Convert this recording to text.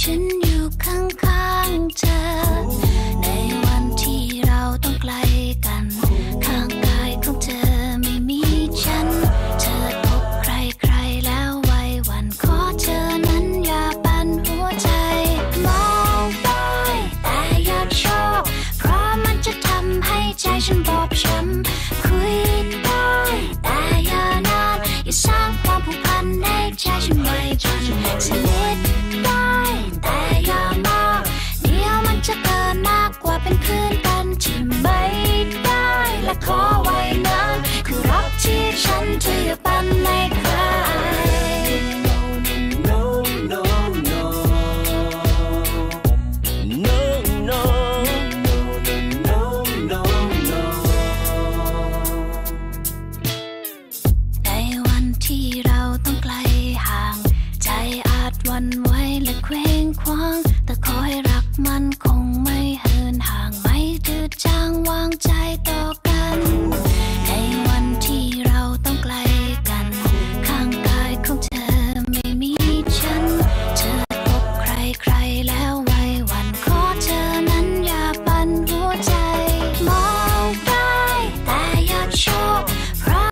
ฉันอยู่ข้างๆเธอ ในวันที่เราต้องไกลกัน ข้างกายของเธอไม่มีฉัน เธอพบใครๆแล้วไว้วันขอเธอนั้นอย่าปั่นหัวใจ มองไปแต่อย่าชอบ เพราะมันจะทำให้ใจฉันบอบช้ำคุยไปแต่อย่านาน อย่าสร้างความผูกพันในใจฉันไว้จน เราต้องไกลห่าง ใจอาจวันไว้และเคว้งคว้าง แต่ขอให้รักมันคงไม่เหินห่างไม่ดืดจางวางใจ